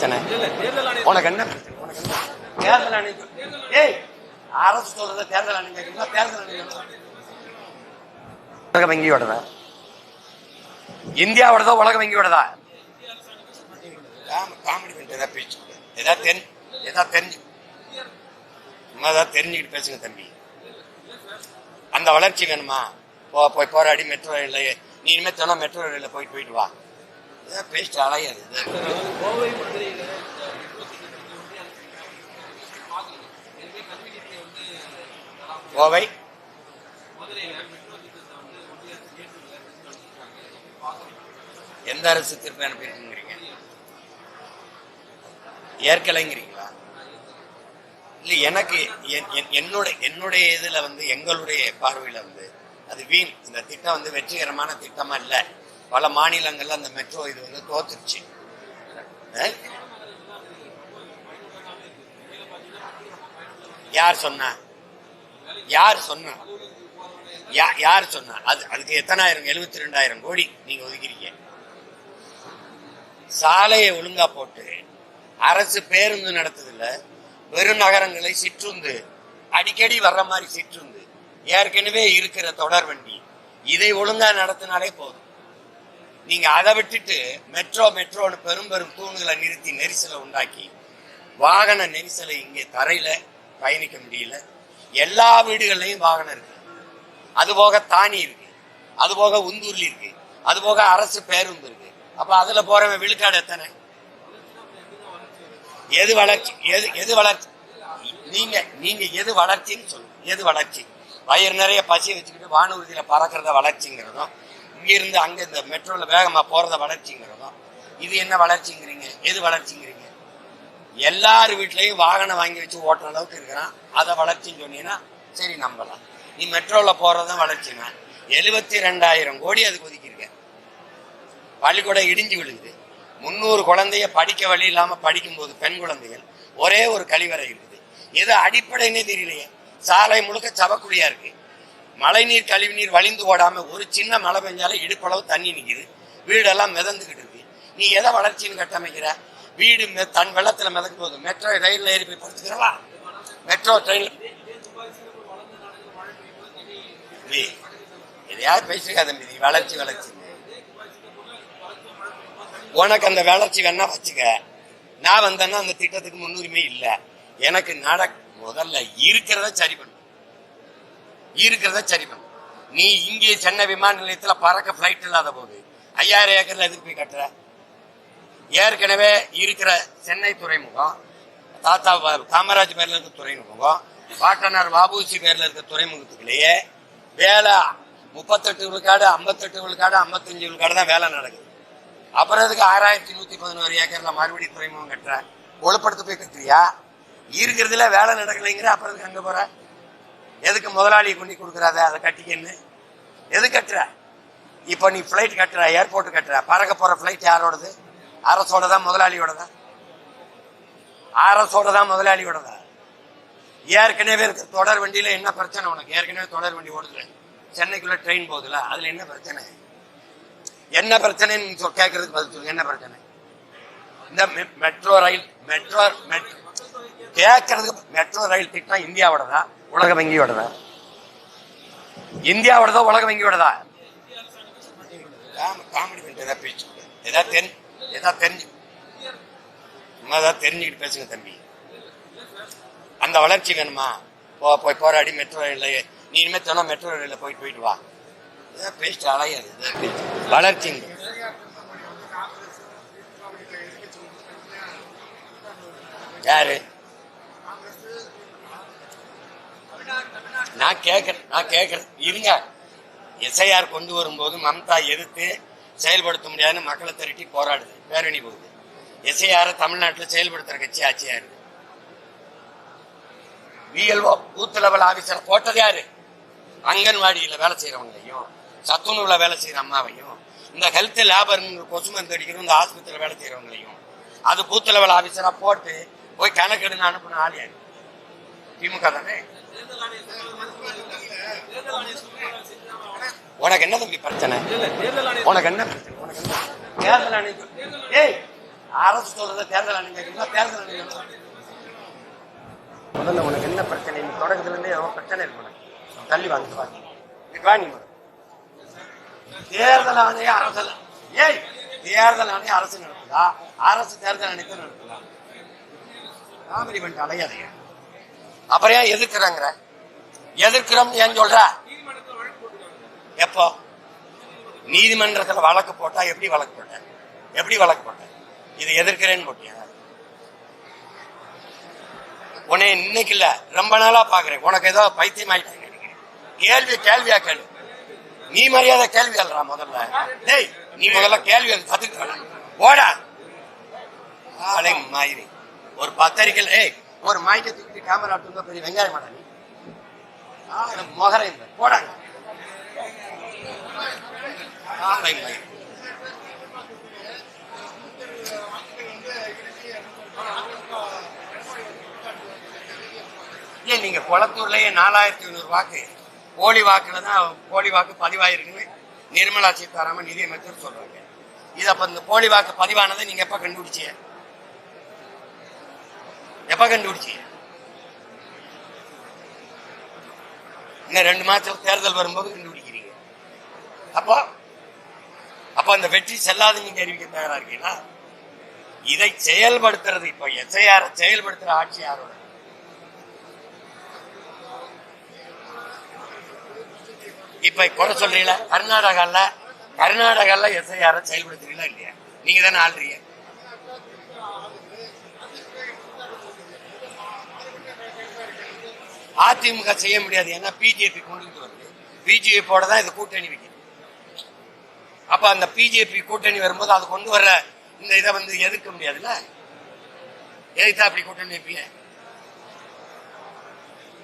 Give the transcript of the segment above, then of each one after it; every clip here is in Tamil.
பிரச்சனை. உனக்கு என்ன பிரச்சனை? தேர்தல் ஆணையம் ஏய் அரசு சொல்றத தேர்தல் ஆணையம் கேட்குறீங்களா தேர்தல் ஆணையம் உலக வங்கியோடதா இந்தியாவோடதா உலக வங்கியோடதா காமெடி பண்ணிட்டு ஏதாவது பேச்சு. ஏதாவது தெரிஞ்சு ஏதாவது தெரிஞ்சு சும்மா ஏதாவது தெரிஞ்சுக்கிட்டு பேசுங்க தம்பி. அந்த வளர்ச்சி வேணுமா? போ போய் போராடி மெட்ரோ ரயில்ல நீ இனிமேல் தினம் மெட்ரோ ரயிலில் போயிட்டு போயிட்டு வா. பேசிட்டு அலையாது. கோவை மதுரையில கோவை? எந்த அரசு திருப்பி அனுப்பியிருக்குங்கிறீங்க? ஏற்கலைங்கிறீங்களா? இல்ல எனக்கு என்- என்- என்னோட என்னுடைய இதுல வந்து எங்களுடைய பார்வையில வந்து அது வீண். இந்த திட்டம் வந்து வெற்றிகரமான திட்டமா இல்ல. பல மாநிலங்கள்ல அந்த மெட்ரோ இது வந்து தோத்துருச்சு. யார் சொன்னா? யார் சொன்னா? யா- யார் சொன்னா? அது அதுக்கு எத்தனாயிரம் எழுபத்தி ரெண்டாயிரம் கோடி நீங்க ஒதுக்கிறீங்க. சாலையை ஒழுங்கா போட்டு அரசு பேருந்து நடத்துதுல பெருநகரங்களை சிற்றுந்து. அடிக்கடி வர்ற மாதிரி சிற்றுந்து. ஏற்கனவே இருக்கிற தொடர் வண்டி. இதை ஒழுங்கா நடத்தினாலே போதும். நீங்க அதை விட்டுட்டு மெட்ரோ மெட்ரோன்னு பெரும் பெரும் தூண்களை நிறுத்தி நெரிசலை உண்டாக்கி வாகன நெரிசலை இங்கே தரையில பயணிக்க முடியல. எல்லா வீடுகள்லையும் வாகனம் இருக்கு. அதுபோக தானி இருக்கு. அது போக உந்தூர்லி இருக்கு. அது போக அரசு பேருந்து இருக்கு. அப்ப அதுல போறவன் விழுக்காடு எத்தனை? எது வளர்ச்சி? எது எது வளர்ச்சி? நீங்க நீங்க எது வளர்ச்சின்னு சொல்லுங்க. எது வளர்ச்சி? வயிறு நிறைய பசி வச்சுக்கிட்டு வானூர்தியில பறக்கிறத வளர்ச்சிங்கிறதும் இங்கேருந்து அங்கே இந்த மெட்ரோவில் வேகமாக போகிறத வளர்ச்சிங்கிறதும் இது என்ன வளர்ச்சிங்கிறீங்க? எது வளர்ச்சிங்கிறீங்க? எல்லார் வீட்லேயும் வாகனம் வாங்கி வச்சு ஓட்டுற அளவுக்கு இருக்கிறான். அதை வளர்ச்சின்னு சொன்னீங்கன்னா சரி நம்பலாம். நீ மெட்ரோவில் போகிறது தான் வளர்ச்சினா எழுபத்தி ரெண்டாயிரம் கோடி அதுக்கு ஒதுக்கியிருக்கேன் பள்ளிக்கூடம் இடிஞ்சு விழுகுது. முந்நூறு குழந்தைய படிக்க வழி இல்லாமல் படிக்கும்போது பெண் குழந்தைகள் ஒரே ஒரு கழிவறை இருக்குது. எது அடிப்படைன்னே தெரியலையே. சாலை முழுக்க சவக்குழியாக இருக்குது மழைநீர் கழிவுநீர் வழிந்து ஓடாம ஒரு சின்ன மழை பெஞ்சாலும் இடுப்பளவு தண்ணி நிக்குது. வீடெல்லாம் மிதந்துக்கிட்டு இருக்கு. நீ எதை வளர்ச்சின்னு கட்டமைக்கிற? வீடு மெ- தன் வெள்ளத்துல மிதக்கும் போது மெட்ரோ ரயிலில் ஏறி போய் படுத்துக்கிறவா? மெட்ரோ ட்ரெயின் எதையாவது பேசிருக்காத தம்பி வளர்ச்சி வளர்ச்சி. உனக்கு அந்த வளர்ச்சி வேணா வச்சுக்க. நான் வந்தேன்னா அந்த திட்டத்துக்கு முன்னுரிமை இல்லை. எனக்கு நட முதல்ல இருக்கிறத சரி பண்ண. இருக்கிறத சரி நீ இங்கே சென்னை விமான நிலையத்தில் பறக்க பிளைட் இல்லாத போது ஐயாயிரம் ஏக்கர்ல எதுக்கு போய் கட்டுற? ஏற்கனவே இருக்கிற சென்னை துறைமுகம் தாத்தா காமராஜ் பேர்ல இருக்க துறைமுகம் பாட்டனார் வாபூசி பேர்ல இருக்க துறைமுகத்துக்குள்ளேயே வேலை. முப்பத்தெட்டு விழுக்காடு ஐம்பத்தெட்டு விழுக்காடு ஐம்பத்தஞ்சு விழுக்காடு தான் வேலை நடக்குது. அப்புறம் அதுக்கு ஆறாயிரத்தி நூத்தி பதினோரு ஏக்கர்ல மறுபடியும் துறைமுகம் கட்டுற? ஒழுப்படுத்த போய் கட்டுறியா? இருக்கிறதுல வேலை நடக்கலைங்கிற அப்புறம் அங்கே அங்க போற? எதுக்கு முதலாளி கொண்டு கொடுக்குறாத? அதை கட்டிக்கின்னு எது கட்டுற? இப்போ நீ ஃப்ளைட் கட்டுற ஏர்போர்ட் கட்டுற. பறக்க போகிற ஃப்ளைட் யாரோடது? அரசோட தான் முதலாளியோடதா? அரசோட தான் முதலாளியோடதா? ஏற்கனவே இருக்க தொடர் வண்டியில் என்ன பிரச்சனை உனக்கு? ஏற்கனவே தொடர் வண்டி ஓடுதுல. சென்னைக்குள்ளே ட்ரெயின் போகுதுல. அதில் என்ன பிரச்சனை? என்ன பிரச்சனைன்னு சொல் கேட்கறதுக்கு பதில் சொல்லுங்க என்ன பிரச்சனை? இந்த மெட்ரோ ரயில் மெட்ரோ மெட்ரோ கேட்கறதுக்கு மெட்ரோ ரயில் திட்டம் இந்தியாவோடதா? உலக வங்கியோடதா இந்தியாவோடதா உலக வங்கியோடதா காமெடி பண்ணிட்டு ஏதாவது பேச்சு. ஏதாவது தெரிஞ்சு ஏதாவது தெரிஞ்சு ஏதாவது தெரிஞ்சுக்கிட்டு பேசுங்க தம்பி. அந்த வளர்ச்சி வேணுமா? போ போய் போராடி மெட்ரோ ரயில்ல நீ இனிமேல் தினம் மெட்ரோ ரயிலில் போயிட்டு போயிட்டு வா. ஏதாவது பேசிட்டு அலையாது வளர்ச்சிங்க யாரு? நான் கேட்கறேன் நான் கேட்கறேன் இருங்க. எஸ்ஐஆர் கொண்டு வரும்போது மம்தா எதிர்த்து செயல்படுத்த முடியாதுன்னு மக்களை திரட்டி போராடுது. பேரணி போகுது. எஸ்ஐஆரை தமிழ்நாட்டில் செயல்படுத்துகிற கட்சி ஆட்சியா இருக்கு? விஎல்ஓ பூத் லெவல் ஆபீசர் போட்டது யாரு? அங்கன்வாடியில் வேலை செய்கிறவங்களையும் சத்துணவில் வேலை செய்கிற அம்மாவையும் இந்த ஹெல்த் லேபர் கொசு மருந்து அடிக்கிறோம் இந்த ஆஸ்பத்திரியில் வேலை செய்கிறவங்களையும் அது பூத் லெவல் ஆஃபீஸராக போட்டு போய் கணக்கெடுன்னு அனுப்பின ஆள் யாரு? திமுக தானே? உனக்கு என்ன தம்பி பிரச்சனை? உனக்கு என்ன பிரச்சனை? உனக்கு என்ன? தேர்தல் ஆணையம் ஏய் அரசு சொல்றத தேர்தல் ஆணையம் தேர்தல் ஆணையம் முதல்ல உனக்கு என்ன பிரச்சனை? நீ தொடக்கத்துல இருந்தே எவ்வளவு பிரச்சனை இருக்கு உனக்கு? தள்ளி வாங்கிட்டு வாங்க நீ தேர்தல் ஆணையம் அரசு ஏய் தேர்தல் ஆணையம் அரசு நடத்துதா அரசு தேர்தல் ஆணையத்தை நடத்துதா காமெடி பண்ணிட்டு அலையாதையா அப்புறம் ஏன் எதிர்க்கிறாங்கிற? எதிர்க்கிறோம் ஏன் சொல்ற? எப்போ? நீதிமன்றத்துல வழக்கு போட்டா எப்படி வழக்கு போட்டேன் எப்படி வழக்கு போட்டேன் இதை எதிர்க்கிறேன்னு போட்டியா? உன்னை இன்னைக்கு இல்ல ரொம்ப நாளா பாக்குறேன். உனக்கு ஏதோ பைத்தியம் ஆயிட்டாங்க கேள்வி கேள்வியா கேள்வி நீ மரியாதை கேள்வி எழுறா முதல்ல. டேய் நீ முதல்ல கேள்வி கத்துக்க ஓடா ஆளை மாயிரி. ஒரு பத்தரிக்கையில் ஏய் ஒரு மாய்க்க தூக்கிட்டு கேமரா எடுத்து பெரிய வெங்காயம் மாட்டா நீ ஆளு போடாங்க இல்லை. ஏன் நீங்க குளத்தூர்லயே நாலாயிரத்தி ஐநூறு வாக்கு? போலி வாக்குல தான் போலி வாக்கு பதிவாயிருக்குன்னு நிர்மலா சீதாராமன் நிதியமைச்சர் சொல்றாங்க. இது அப்ப இந்த போலி வாக்கு பதிவானதை நீங்க எப்ப கண்டுபிடிச்சீங்க? எப்ப கண்டுபிடிச்சீங்க இன்னும் ரெண்டு மாதத்தில் தேர்தல் வரும்போது கண்டுபிடிக்கிறீங்க. அப்போ அப்ப அந்த வெற்றி செல்லாது நீங்க அறிவிக்க தயாரா இருக்கீங்களா? இதை செயல்படுத்துறது இப்ப எஸ்ஐஆர் செயல்படுத்துற ஆட்சி யாரோட? இப்ப குறை சொல்றீங்களா? கர்நாடகால கர்நாடகால எஸ்ஐஆர் செயல்படுத்துறீங்களா இல்லையா? நீங்க தானே ஆள்றீங்க. அதிமுக செய்ய முடியாது. ஏன்னா பிஜேபி கொண்டுட்டு வருது. பிஜேபியோட தான் இது கூட்டணி வைக்கிறது அப்ப அந்த பிஜேபி கூட்டணி வரும்போது அது கொண்டு வர இந்த இதை வந்து எதிர்க்க முடியாதுல்ல? எதிர்த்தா அப்படி கூட்டணி வைப்பீங்க?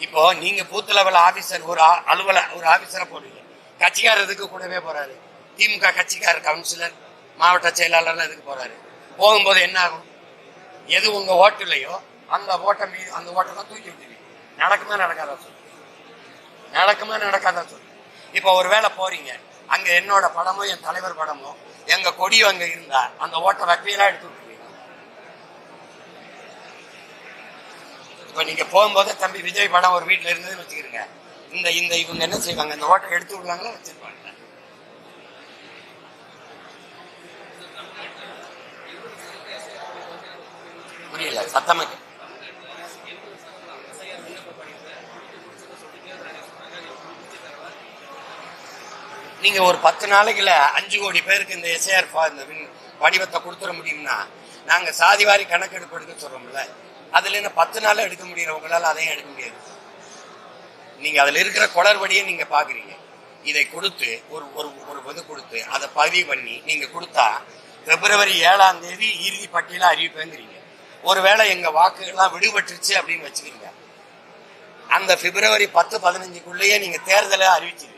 இப்போ நீங்க பூத் லெவல் ஆபீசர் ஒரு ஆ- அலுவல ஒரு ஆபீசரை போடுவீங்க கட்சிக்காரர் இதுக்கு கூடவே போறாரு? திமுக கட்சிக்காரர் கவுன்சிலர் மாவட்ட செயலாளர் இதுக்கு போறாரு? போகும்போது என்ன ஆகும்? எது உங்க ஓட்டுலையோ அந்த ஓட்டை மீது அந்த ஓட்டை தான் தூக்கி விட்டுருவீங்க நடக்குமா நடக்காதா சொல்லு. நடக்குமா நடக்காதா சொல்லு. இப்போ ஒரு வேளை போறீங்க. அங்க என்னோட படமோ என் தலைவர் படமோ எங்க கொடியோ அங்க இருந்தா அந்த ஓட்டை வக்கீலா எடுத்து விட்டுருவீங்க. இப்போ நீங்க போகும்போது தம்பி விஜய் படம் ஒரு வீட்டில் இருந்ததுன்னு வச்சுக்கிறீங்க இந்த இந்த இவங்க என்ன செய்வாங்க? இந்த ஓட்டை எடுத்து விடுவாங்களா வச்சிருப்பாங்க புரியல சத்தமா நீங்கள் நீங்க ஒரு பத்து நாளைக்குல அஞ்சு கோடி பேருக்கு இந்த எஸ்ஏஆர் இந்த வடிவத்தை கொடுத்துட முடியும்னா நாங்க சாதிவாரி கணக்கெடுப்பு எடுக்க சொல்றோம்ல அதுல பத்து நாளில் எடுக்க முடியறவங்களால அதையும் எடுக்க முடியாது. நீங்க அதுல இருக்கிற குளறுபடியை நீங்க பாக்குறீங்க. இதை கொடுத்து ஒரு ஒரு ஒரு இது கொடுத்து அதை பதிவு பண்ணி நீங்க கொடுத்தா பிப்ரவரி ஏழாம் தேதி இறுதி பட்டியல அறிவிப்பேங்கிறீங்க. ஒருவேளை எங்க வாக்குகள்லாம் விடுபட்டுருச்சு அப்படின்னு வச்சுக்கிறீங்க அந்த பிப்ரவரி பத்து பதினஞ்சுக்குள்ளேயே நீங்க தேர்தலை அறிவிச்சிருவீங்க.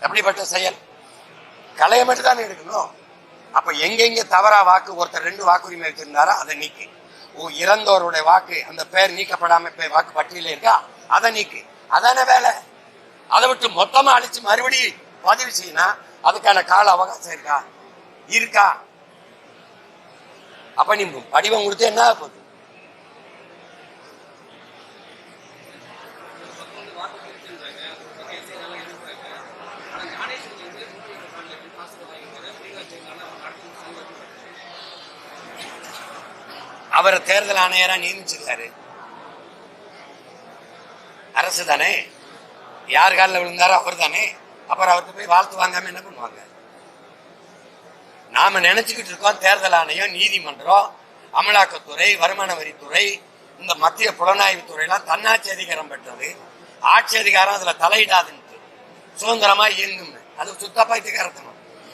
எப்படிப்பட்ட செயல். கலையை மட்டும் தானே எடுக்கணும். அப்ப எங்கெங்க தவறா வாக்கு ஒருத்தர் ரெண்டு வாக்குரிமை வச்சிருந்தாரா அதை நீக்கு. ஓ இறந்தோருடைய வாக்கு அந்த பேர் நீக்கப்படாம வாக்கு பட்டியல இருக்கா? அதை நீக்கு. அதானே வேலை? அதை விட்டு மொத்தமா அழிச்சு மறுபடியும் பதிவு செய்யினா அதுக்கான கால அவகாசம் இருக்கா? இருக்கா. அப்ப நீ படிவம் கொடுத்து என்ன போகுது? அவரை தேர்தல் ஆணையரா நியமிச்சிருக்காரு. அரசு தானே? யார் காலில் விழுந்தாரோ அவர் தானே? அப்புறம் அவர்கிட்ட போய் வாழ்த்து வாங்காம என்ன பண்ணுவாங்க? நாம நினைச்சுக்கிட்டு இருக்கோம் தேர்தல் ஆணையம் நீதிமன்றம் அமலாக்கத்துறை வருமான வரித்துறை இந்த மத்திய புலனாய்வு துறையெல்லாம் தன்னாட்சி அதிகாரம் பெற்றது. ஆட்சி அதிகாரம் அதுல தலையிடாதுன்னு சுதந்திரமா இயங்கும் அது சுத்த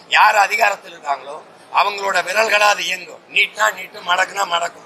யார் அதிகாரத்தில் இருக்காங்களோ அவங்களோட விரல்களா அது இயங்கும். நீட்னா நீட்டு மடக்குனா மடக்கும்.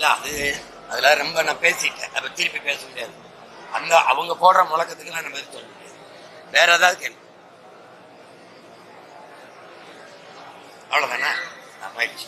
இல்ல அது அதுல ரொம்ப நான் பேசிட்டேன். அப்போ திருப்பி பேச முடியாது. அந்த அவங்க போடுற முழக்கத்துக்கு நான் பதில் சொல்ல முடியாது. வேற ஏதாவது கேள்வி அவ்வளோதானே நான் பயிற்சி